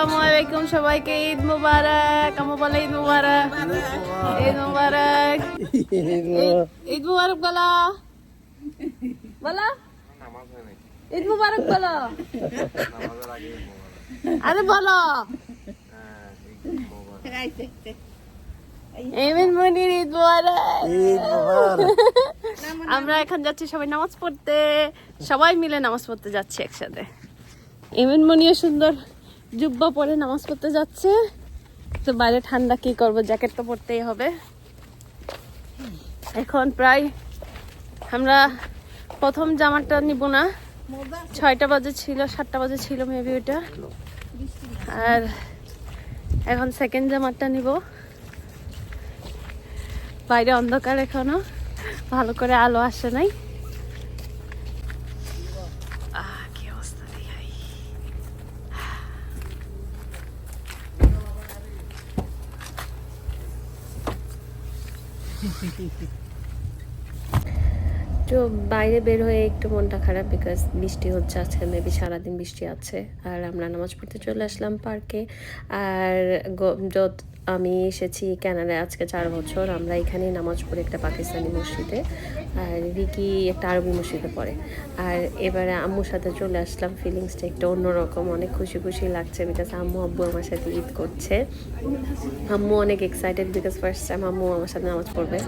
আসসালামু আলাইকুম সবাইকে ঈদ মুবারক। আমু বলে ঈদ মুবারক। ঈদ মুবারক। ঈদ- মুবারক বলো। বলো। ঈদ মুবারক বলো। আরে বলো। এমিন মনির ঈদ মুবারক। আমরা এখন যাচ্ছি সবাই নামাজ পড়তে। সবাই মিলে নামাজ পড়তে যাচ্ছি একসাথে। এমন মনিও সুন্দর। জুব্বা পরে নামাজ পড়তে যাচ্ছে। তো বাইরে ঠান্ডা কি করব? জ্যাকেট তো পরতেই হবে। এখন প্রায় আমরা প্রথম জামাটা নিব না। ছয়টা বাজে ছিল, সাতটা বাজে ছিল মেবি ওটা আর এখন সেকেন্ড জামাটা নিব। বাইরে অন্ধকার এখনও। ভালো করে আলো আসে নাই। তো বাইরে বের হয়ে একটু মনটা খারাপ বিকজ বৃষ্টি হচ্ছে, আজকে মেবি সারাদিন বৃষ্টি আছে। আর আমরা নামাজ পড়তে চলে আসলাম পার্কে। আর যত আমি এসেছি ক্যানাডায় আজকে চার বছর, আমরা এখানেই নামাজ পড়ি একটা পাকিস্তানি মসজিদে। আর রিকি একটা আরবি মসজিদে পড়ে আর এবারে আম্মুর সাথে চলে আসলাম ফিলিংসটা একটু অন্যরকম। অনেক খুশি খুশি লাগছে বিকজ আম্মু, আব্বু আমার সাথে ঈদ করছে। আম্মু অনেক এক্সাইটেড বিকজ ফার্স্ট টাইম আম্মু আমার সাথে নামাজ পড়বে।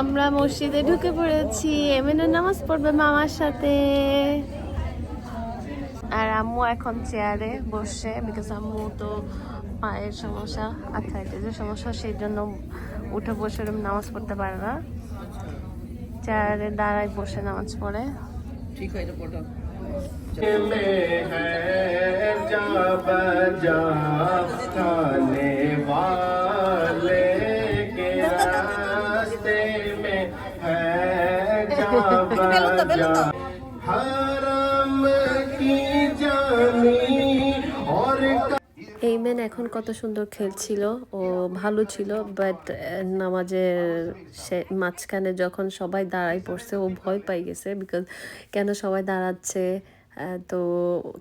আমরা মসজিদে ঢুকে পড়েছি এমএনও নামাজ পড়বে মামার সাথে। আর আম্মু এখন চেয়ারে বসে বিকজ আম্মু তো পায়ের সমস্যা আর্থাইটিসের সমস্যা, সেই জন্য উঠে বসে নামাজ পড়তে পারে না। চেয়ারে দাঁড়ায় বসে নামাজ পড়ে में है जा बजा खाने এখন কত সুন্দর খেলছিল ও ভালো ছিল বাট নামাজের মাঝখানে যখন সবাই দাঁড়াই পড়ছে, ও ভয় পাই গেছে বিকজ কেন সবাই দাঁড়াচ্ছে? তো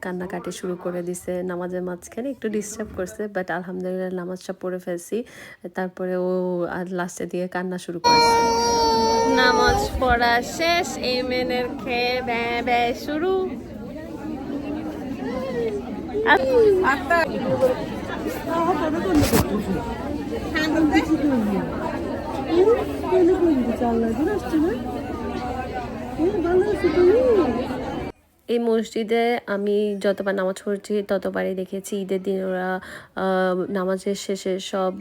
কান্নাকাটি শুরু করে দিছে। নামাজের মাঝখানে একটু ডিস্টার্ব করছে বাট আলহামদুলিল্লাহ নামাজটা পড়ে ফেলছি। তারপরে ও আর লাস্টে দিয়ে কান্না শুরু করেছে। নামাজ পড়া শেষ এই মেনের খেয়ে ব্যয় ব্যয় শুরু। আর এই মসজিদে আমি যতবার নামাজ পড়ছি, ততবারই দেখেছি ঈদের দিন ওরা নামাজের শেষে সব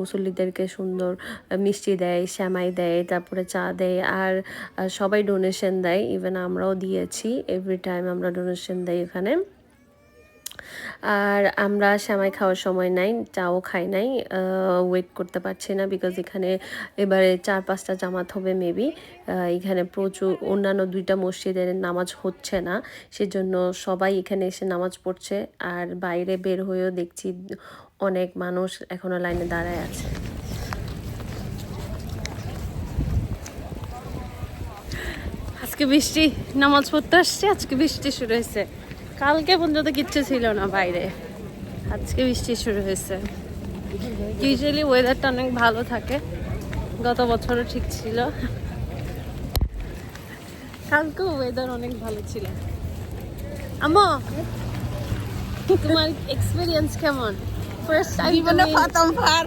মুসল্লিদেরকে সুন্দর মিষ্টি দেয়, শ্যামাই দেয়, তারপরে চা দেয় আর সবাই ডোনেশন দেয়। ইভেন আমরাও দিয়েছি এভরি টাইম আমরা ডোনেশন দেই এখানে। আর আমরা সেমাই খাওয়ার সময় নাই, চাও খাই নাই ওয়েট করতে পারছি না বিকজ এখানে এবারে চার পাঁচটা জামাত হবে মেবি এখানে প্রচুর, অন্যান্য দুইটা মসজিদের নামাজ হচ্ছে না, সেজন্য সবাই এখানে এসে নামাজ পড়ছে আর বাইরে বের হয়েও দেখছি অনেক মানুষ এখনও লাইনে দাঁড়ায় আছে। আজকে বৃষ্টি, নামাজ পড়তে আসছে, আজকে বৃষ্টি শুরু হয়েছে। কালকে পর্যন্ত কিচ্ছু ছিল না বাইরে। আজকে বৃষ্টি শুরু হয়েছে। ইউজুয়ালি ওয়েদারটা অনেক ভালো থাকে। গত বছরও ঠিক ছিল। কালকেও ওয়েদার অনেক ভালো ছিল। আমো তোমার এক্সপিরিয়েন্স কেমন? ফার্স্ট জীবনে টাইম প্রথম বার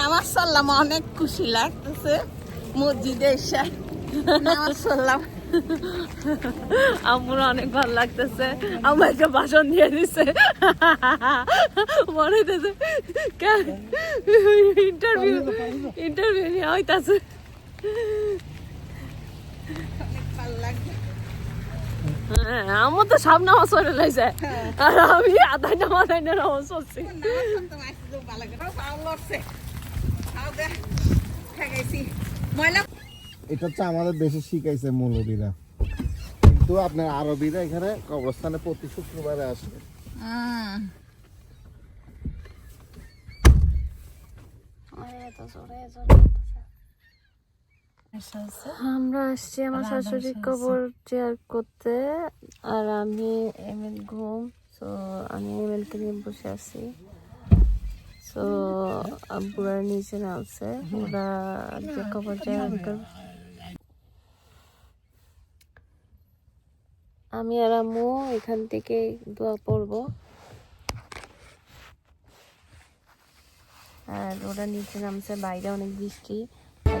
নামাজ সাল্লাম অনেক খুশি লাগতেছে। মসজিদে এসে নামাজ সাল্লাম। আমার অনেক ভালো লাগতেছে। আমাকে ভাষণ দিয়ে দিছে। মনে হইতেছে ইন্টারভিউ ইন্টারভিউ নেওয়া হইতাছে। হ্যাঁ, আমার তো নামাজ পড়ে লাইছে। আর আমি আধা পাও দে ঠেকাইছি। ময়লা এটা হচ্ছে আমাদের দেশে শিখাইছে মৌলবীরা। কিন্তু আপনার আরবিরা এখানে কবরস্থানে প্রতি শুক্রবারে আসে। আমরা আসছি আমার শাশুড়ি কবর চেয়ার করতে আর আমি এমএন ঘুম সো আমি এমএলকে নিয়ে বসে আছি। সো আব্বুরা নিচে নামছে। ওরা যে কবর জায়গা আমি আর আম্মু এখান থেকে দোয়া পড়ব। আর ওরা নিচে নামছে, বাইরে অনেক বৃষ্টি, আর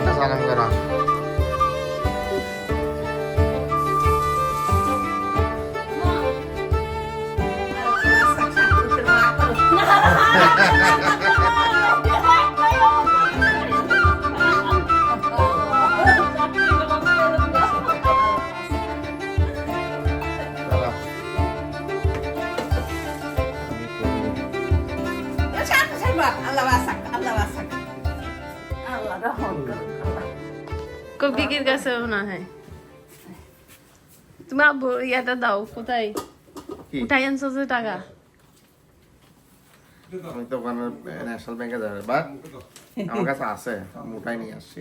আগে তো আম্মুকে সালাম করো দাঁড়াও। বিকির কাছে মনে হয়। তুমি আব্বু ইয়াটা দাও কোথায়? উঠাই আনছো যে টাকা। আমি তো ওখানে ন্যাশনাল ব্যাংকে যাবে বাট আমার কাছে আছে মোটাই নিয়ে আসছি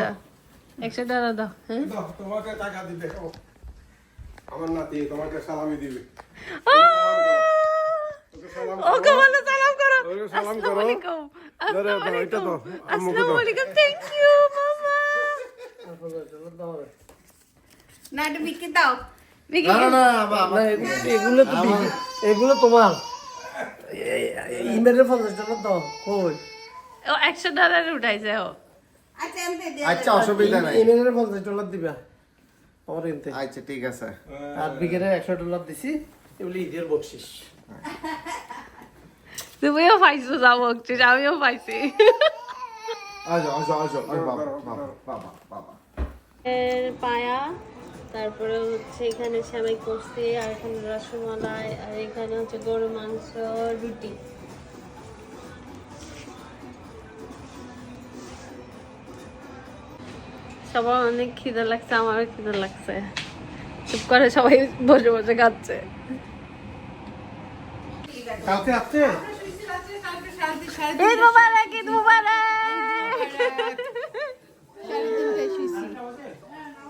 দাও। একশো টাকা দাও হ্যাঁ? তোমাকে টাকা দিবে আমার নাতি তোমাকে সালামি দিবে। ওকে বলো সালাম করো। সালাম করো। আলাইকুম। দাও, দাও, আসসালামু আলাইকুম। আসসালামু আলাইকুম। থ্যাংক ইউ মামা না এটা বিক্রি দাও না না না এগুলো তো বিক্রি- এগুলো তোমার। ইমেলের পঞ্চাশ টাকা দাও কই? ও একশো ডলার উঠাইছে ও। আচ্ছা আচ্ছা অসুবিধা নাই। ইমেলের পঞ্চাশ ডলার দিবা। আমার এনতে। আচ্ছা ঠিক আছে। আর বিকেলে একশো ডলার দিছি। এগুলি ঈদের বকশিস। তুমিও পাইছো বকছিস আমিও পাইছি। আসো আসো আসো, বাবা বাবা বাবা বাবা। এর পায়া তারপরে হচ্ছে এখানে সেমাই করছি আর এখানে রসমালাই আর এখানে হচ্ছে গরু মাংস রুটি। সবার অনেক খিদে লাগছে আমারও খিদে লাগছে। চুপ করে সবাই বসে বসে খাচ্ছে। কালকে আসছে? ঈদ মুবারক! ঈদ মুবারক ছটা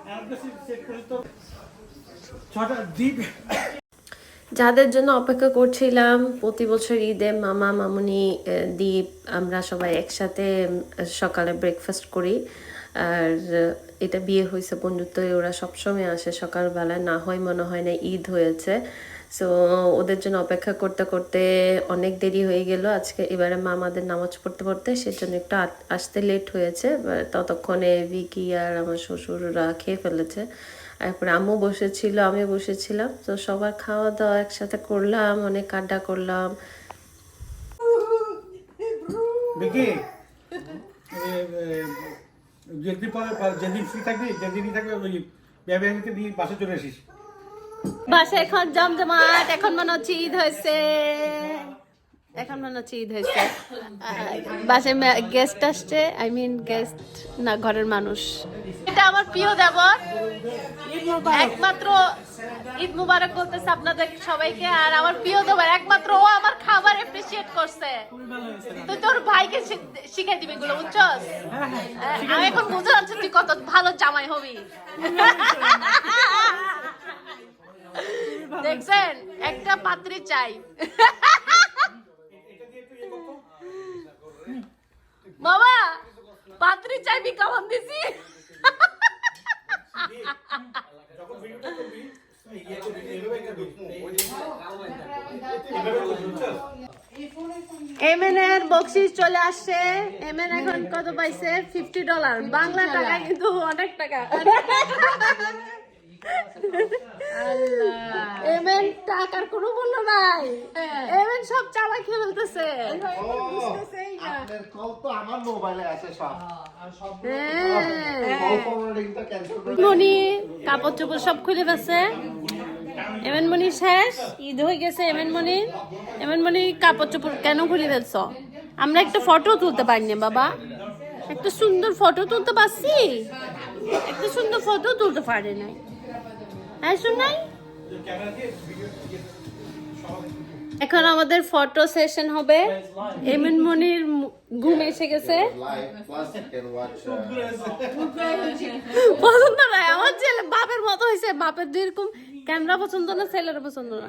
দ্বীপ যাদের জন্য অপেক্ষা করছিলাম, প্রতি বছর ঈদে মামা, মামুনি দ্বীপ আমরা সবাই একসাথে সকালে ব্রেকফাস্ট করি। আর এটা বিয়ে হয়েছে বন্ধুত্ব ওরা সবসময় আসে সকালবেলা। না হয় মনে হয় না ঈদ হয়েছে। সো ওদের জন্য অপেক্ষা করতে করতে অনেক দেরি হয়ে গেল। আজকে এবারে মা আমাদের নামাজ পড়তে পড়তে সেজন্য একটু আসতে লেট হয়েছে ততক্ষণে ভিকি আর আমার শ্বশুররা খেয়ে ফেলেছে। তারপরে আম্মু বসেছিল, আমি বসেছিলাম। তো সবার খাওয়া দাওয়া একসাথে করলাম, অনেক আড্ডা করলাম। যেদিন ফ্রি থাকবি, যেদিনই থাকবে, ওই ব্যাংকে দিয়ে বাসে চলে আসিস। বাসা এখন জমজমাট এখন মনে হচ্ছে ঈদ হয়েছে। এখন মনে হচ্ছে ঈদ হয়েছে। বাসায় গেস্ট আসছে আই মিন গেস্ট না ঘরের মানুষ। এটা আমার প্রিয় দেবর। একমাত্র ঈদ মুবারক বলতেছে আপনাদের সবাইকে আর আমার প্রিয় দেবর একমাত্র ও আমার খাবার এপ্রিসিয়েট করছে। তুই তোর ভাইকে শিখাই দিবি এগুলো বুঝছস? হ্যাঁ, আমি এখন বুঝতে পারছি তুই কত ভালো জামাই হবি। দেখছেন, একটা পাত্রী চাই। বাবা পাত্রী চাইবি কেমন দিছি? এমএনের বকশিস চলে আসছে। এমএন এখন কত পাইছে? ফিফটি ডলার বাংলা টাকা কিন্তু অনেক টাকা। এমএন টাকার কোনো মূল্য নাই। এমএন সব চালা খেয়ে ফেলতেছে। আমার মোবাইলে আছে সব। হ্যাঁ। করে মনি কাপড় চোপড় সব খুলে ফেলছে। এমন মনি শেষ ঈদ হয়ে গেছে। এমন মনি এমন মনি কাপড় চোপড় কেন খুলে ফেলছ? আমরা একটা ফটো তুলতে পারিনি বাবা। একটা সুন্দর ফটো তুলতে পারছি? একটা সুন্দর ফটো তুলতে পারি নাই। হ্যাঁ এখন আমাদের ফটো সেশন হবে। এমন মনির ঘুম এসে গেছে। পছন্দ নাই আমার ছেলে বাপের মতো হয়েছে। বাপের যেরকম ক্যামেরা পছন্দ না ছেলের পছন্দ না।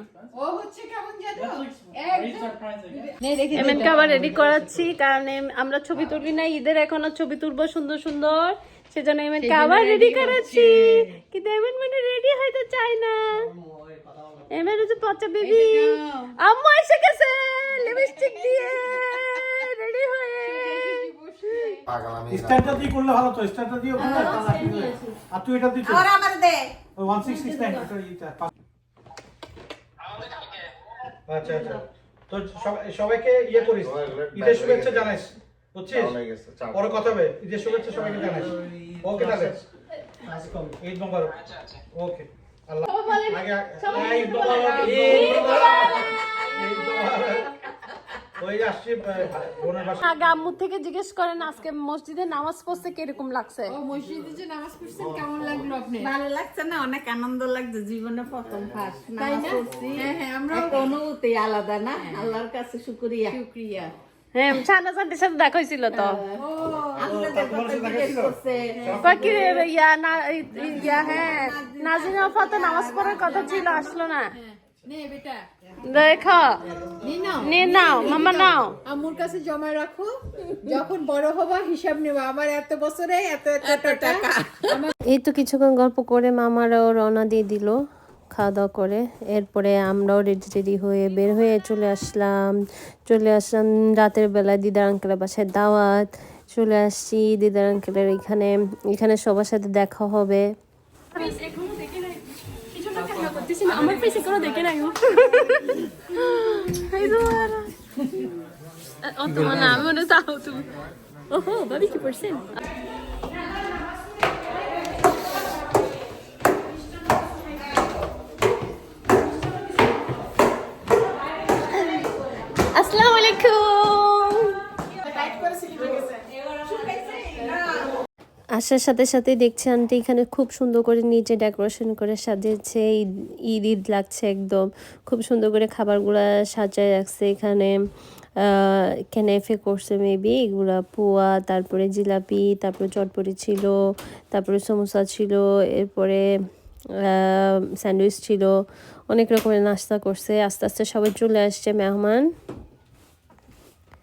এমএনকে আবার রেডি করাচ্ছি কারণ আমরা ছবি তুলি না ঈদের এখনও ছবি তুলবো সুন্দর সুন্দর। সেজন্য এমএনকে আবার রেডি করাচ্ছি। কিন্তু এমএন মানে রেডি হইতে চাই না। এমএন হচ্ছে পচা বেবি আম্মু এসে গেছে। লিপস্টিক দিয়ে রেডি হয়ে। স্ট্যান্ডটা দিয়ে করলে ভালো তো স্ট্যান্ডটা দিয়ে ওখানে আর তুই এটা দিয়ে আর আমার দে। ওই ওয়ান সিক্স সিক্স নাইন আচ্ছা আচ্ছা। তো সবাইকে ইয়ে করিস। ঈদের শুভেচ্ছা জানাইস বুঝছিস? হয়ে। পরে কথা হবে। ঈদের শুভেচ্ছা সবাইকে জানাইস ওকে তাহলে। ঈদ মোবারক ওকে আল্লাহ। আগে আগে- ঈদ মোবারক ঈদ মোবারক ঈদ মোবারক ওই আসছি বোনের বাসা। আগে আম্মু থেকে জিজ্ঞেস করেন আজকে মসজিদে নামাজ পড়তে কীরকম লাগছে? মসজিদে যে নামাজ পড়ছেন কেমন লাগল আপনি? ভালো লাগছে না অনেক আনন্দ লাগছে জীবনে প্রথম ফার্স্ট নামাজ পড়ছি। হ্যাঁ হ্যাঁ আমরা অনুভূতি আলাদা না? আল্লাহর কাছে শুকরিয়া। শুকরিয়া। হ্যাঁ ছানা ছানটির সাথে দেখা হয়েছিল তো ইয়া না ইয়া হ্যাঁ নাজিনা নামাজ পড়ার কথা ছিল আসলো না নে। দেখো নিয়ে নাও মামা নাও। আম্মুর কাছে জমা রাখো যখন বড় হবা হিসাব নেবা। আমার এত বছরে এত এত টাকা। এই তো কিছুক্ষণ গল্প করে মামারাও রওনা দিয়ে দিল। খাওয়া দাওয়া করে। এরপরে আমরাও রেডি রেডি হয়ে বের হয়ে চলে আসলাম। চলে আসলাম রাতের বেলায় দিদার আঙ্কেলের বাসায় দাওয়াত। চলে আসছি দিদার আঙ্কেলের এখানে। এখানে সবার সাথে দেখা হবে। অত মানে আমি মনে তাও তুমি ওহো ভাবি কি পড়ছেন? আসসালামু আলাইকুম। আসার সাথে সাথে দেখছি আন্টি এখানে খুব সুন্দর করে নিচে ডেকোরেশন করে সাজিয়েছে, ঈদ- ঈদ লাগছে একদম। খুব সুন্দর করে খাবারগুলা সাজায় রাখছে এখানে। কেনেফে করছে মেবি এগুলা পোয়া, তারপরে জিলাপি, তারপরে চটপটি ছিল, তারপরে সমোসা ছিল, এরপরে স্যান্ডউইচ ছিল। অনেক রকমের নাস্তা করছে। আস্তে আস্তে সবাই চলে আসছে মেহমান।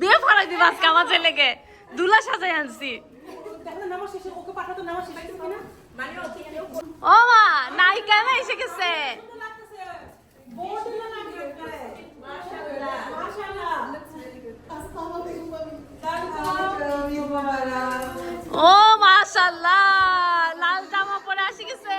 বিয়ে ফরাই দিবা আজকে আমার ছেলে সাজাই আনছি ও মা নায়িকা না এসে গেছে ও মাশাআল্লাহ লাল জামা পরে আসি গেছে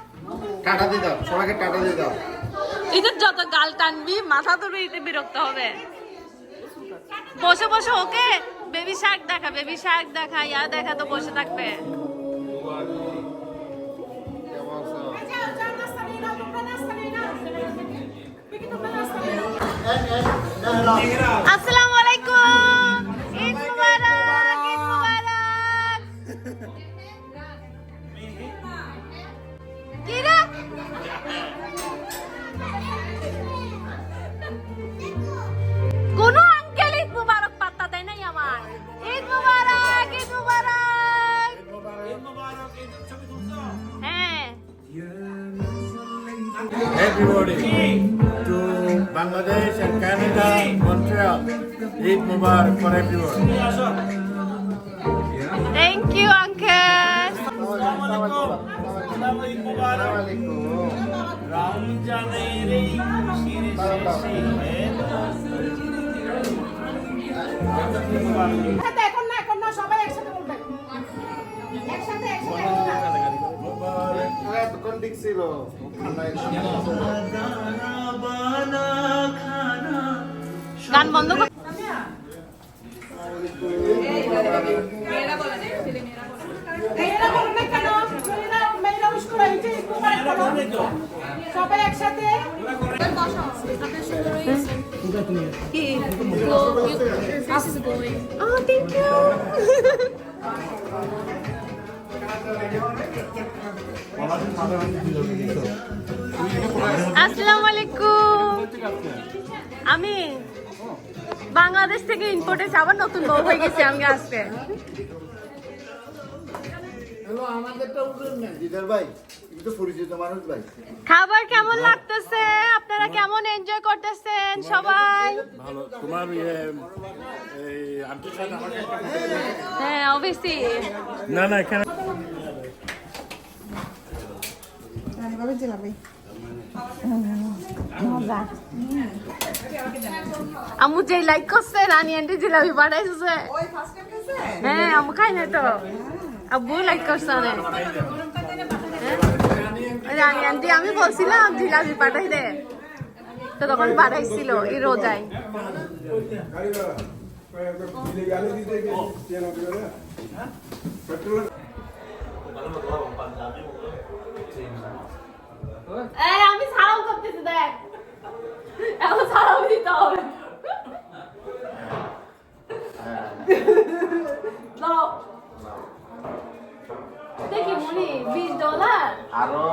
টাটা দিয়ে দাও, সবাইকে টাটা দিয়ে দাও। ঈদের যত গাল টানবি, মাথা ধরে ঈদে বিরক্ত হবে। বসে বসে ওকে বেবি শার্ক দেখা বেবি শার্ক দেখা, ইয়া দেখা তো বসে থাকবে। আসসালামু Eid Mubarak for everyone. সবাই একসাথে বলবেন একসাথে একসাথে ছিল গান বন্ধ কর মেয়েরা বলো না কেন মেয়েরা মেয়েরা উস করে এই যে ঈদ মুবারক বলো। সবাই একসাথে? Oh, thank you. আসসালামু আলাইকুম। আমি বাংলাদেশ থেকে ইম্পোর্ট আবার নতুন বউ হয়ে গেছি আমি আজকে। হ্যালো আমাদেরটা উঠলেন না। দিদার ভাই খাবার কেমন লাগতেছে? আপনারা কেমন এনজয় করতেছেন সবাই? ভালো। তোমার ইয়ে হ্যাঁ অবশ্যই না না এখানে আম্মু যে লাইক করছে রানী আন্টি জিলাপি পাঠাইছে হ্যাঁ আম্মু খাই না তো। আব্বু লাইক করছে অনেক। হ্যাঁ? রানী আন্টি আমি বলছিলাম জিলাপি পাঠাই দে। তো তখন পাঠাইছিল এই রোজায়। এই আমি সারাও করতেছি দেখ। এখন সারাও দিতে হবে। দাও। দেখি মনি বিশ ডলার আরও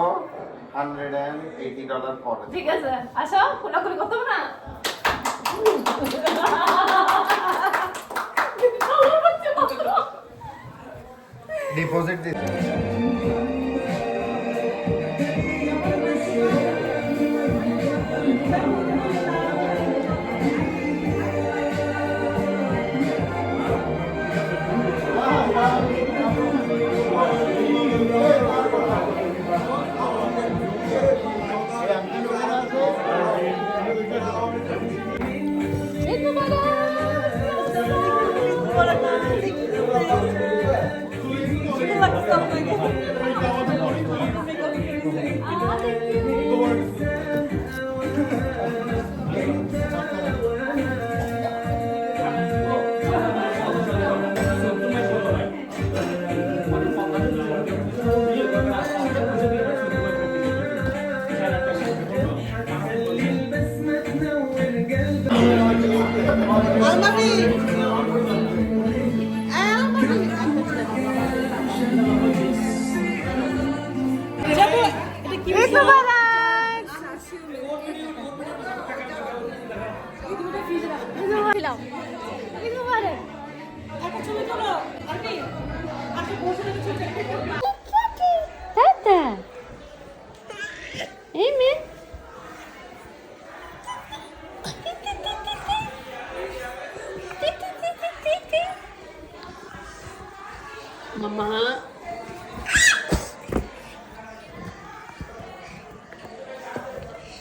হান্ড্রেড অ্যান্ড এইটি ডলার পরে ঠিক আছে আসো খোলাখুলি করতে হবে না? ডিপোজিট দিতে ঈদ মুবারক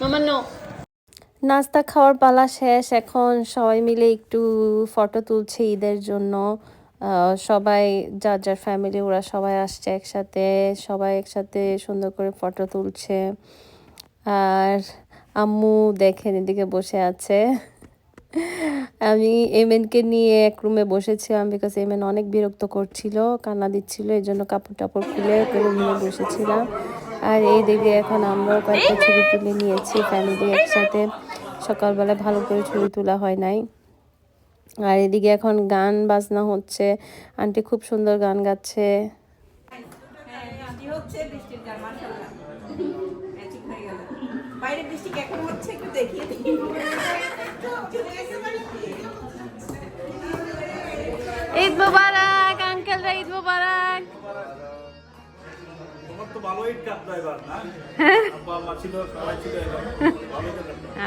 মামা নো নাস্তা খাওয়ার পালা শেষ। এখন সবাই মিলে একটু ফটো তুলছে ঈদের জন্য। সবাই, যার যার ফ্যামিলি ওরা সবাই আসছে একসাথে। সবাই একসাথে সুন্দর করে ফটো তুলছে। আর আম্মু দেখেন, এদিকে বসে আছে। আমি এমএনকে নিয়ে এক রুমে বসেছিলাম বিকজ এমএন অনেক বিরক্ত করছিল, কান্না দিচ্ছিল এই জন্য কাপড় টাপড় খুলে নিয়ে বসেছিলাম। আর এই দিকে এখন আমরাও কয়েকটা ছবি তুলে নিয়েছি ফ্যামিলি একসাথে। সকালবেলা ভালো করে ছবি তোলা হয় নাই। আর এদিকে এখন গান বাজনা হচ্ছে। আন্টি খুব সুন্দর গান গাচ্ছে। বাইরে বৃষ্টি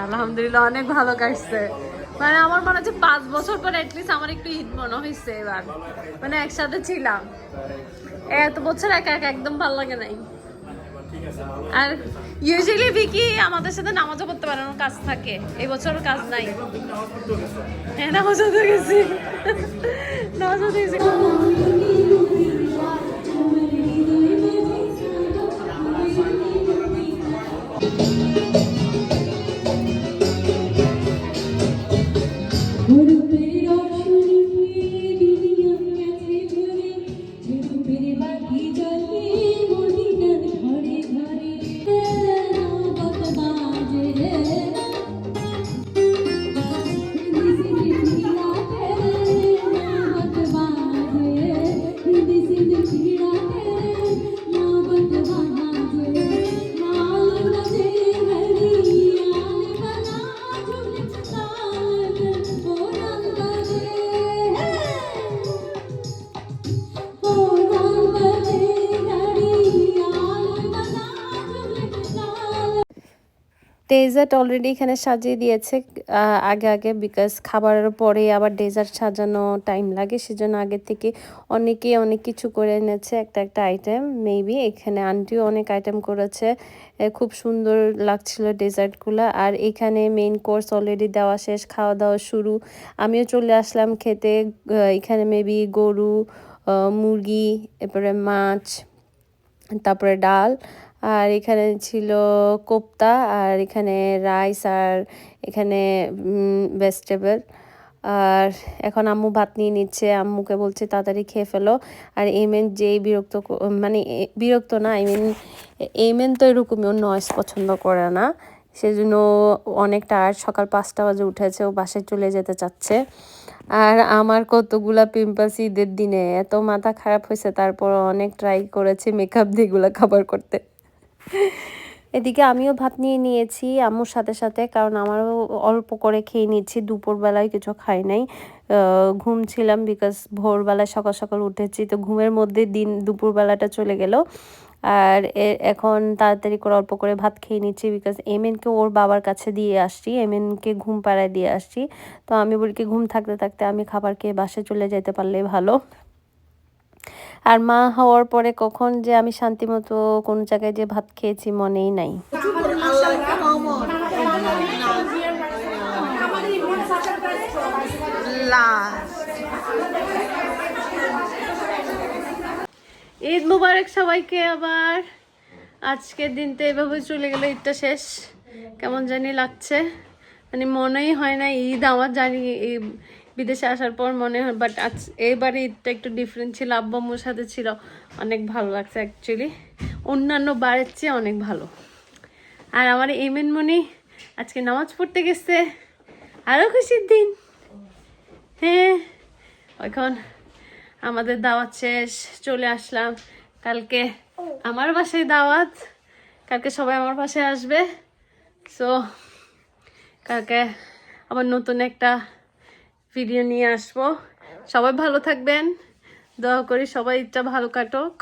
আলহামদুলিল্লাহ, অনেক ভালো কাটছে। মানে আমার মনে হচ্ছে পাঁচ বছর পর অ্যাটলিস্ট আমার একটু ঈদ মনে হয়েছে এবার। মানে একসাথে ছিলাম। এত বছর একা একা একদম ভালো লাগে নাই। আর ইউজুয়ালি ভিকি আমাদের সাথে নামাজও পড়তে পারে ওর কাজ থাকে। এই বছর কাজ নাই। হ্যাঁ নামাজ গেছি। নামাজ গেছি। ডেজার্ট অলরেডি এখানে সাজিয়ে দিয়েছে আগে আগে বিকজ খাবারের পরে আবার ডেজার্ট সাজানো টাইম লাগে, সেজন্য আগে থেকে অনেকেই অনেক কিছু করে এনেছে একটা একটা আইটেম মেবি এখানে আন্টিও অনেক আইটেম করেছে খুব সুন্দর লাগছিল ডেজার্টগুলো আর এখানে মেইন কোর্স অলরেডি দেওয়া শেষ, খাওয়া দাওয়া শুরু। আমিও চলে আসলাম খেতে এখানে মেবি গরু মুরগি, এরপরে মাছ, তারপরে ডাল। আর এখানে ছিল কোপ্তা, আর এখানে রাইস, আর এখানে ভেজিটেবল আর এখন আম্মু ভাত নিয়ে নিচ্ছে। আম্মুকে বলছে, তাড়াতাড়ি খেয়ে ফেলো। আর এমেন যেই বিরক্ত মানে বিরক্ত না আই মিন এমেন তো এরকমই, ও নয়েস পছন্দ করে না। সেজন্য ও অনেক টায়ার্ড সকাল পাঁচটা বাজে উঠেছে, ও বাসায় চলে যেতে চাচ্ছে। আর আমার কতগুলা পিম্পলস ঈদের দিনে, এত মাথা খারাপ হয়েছে তারপর অনেক ট্রাই করেছে মেকআপ দিয়ে এগুলা খাবার করতে। এদিকে আমিও ভাত নিয়ে নিয়েছি, আম্মুর সাথে সাথে, কারণ আমারও অল্প করে খেয়ে নিচ্ছি, দুপুরবেলায় কিছু খাই নাই। ঘুম ছিলাম বিকজ ভোরবেলায় সকাল সকাল উঠেছি, তো ঘুমের মধ্যে দিন দুপুরবেলাটা চলে গেল। আর এখন তাড়াতাড়ি করে অল্প করে ভাত খেয়ে নিচ্ছি বিকজ এমএনকে ওর বাবার কাছে দিয়ে আসছি, এমএনকে ঘুম পাড়ায় দিয়ে আসছি। তো আমি বলি কি, ঘুম থাকতে থাকতে আমি খাবার খেয়ে বাসে চলে যেতে পারলে ভালো। আর মা হওয়ার পরে কখন যে আমি শান্তিমতো কোন জায়গায় যে ভাত খেয়েছি মনেই নাই। ঈদ মুবারক সবাইকে আবার। আজকের দিনটা এভাবে চলে গেলে, ঈদটা শেষ। কেমন জানি লাগছে। মানে মনেই হয় না, ঈদ আমার জানি বিদেশে আসার পর মনে হয় বাট আজ এবারে ঈদটা একটু ডিফারেন্ট ছিল, আব্বা সাথে ছিল, অনেক ভালো লাগছে অ্যাকচুয়ালি অন্যান্য বারের চেয়ে অনেক ভালো। আর আমার এমেন মনি, আজকে নামাজ পড়তে গেছে আরও খুশির দিন। হ্যাঁ এখন আমাদের দাওয়াত শেষ, চলে আসলাম। কালকে আমার বাসায় দাওয়াত, কালকে সবাই আমার বাসায় আসবে। সো কালকে আবার নতুন একটা ভিডিও নিয়ে আসব। সবাই ভালো থাকবেন। দোয়া করি সবাই ঈদটা ভালো কাটুক।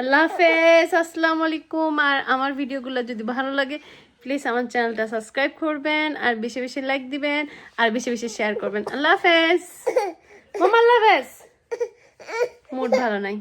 আল্লাহ হাফেজ। আসসালামু আলাইকুম। আর আমার ভিডিওগুলো যদি ভালো লাগে প্লিজ আমার চ্যানেলটা সাবস্ক্রাইব করবেন আর বেশি বেশি লাইক দিবেন আর বেশি বেশি শেয়ার করবেন। আল্লাহ হাফেজ। মামা আল্লাহ হাফেজ। মুড ভালো নাই।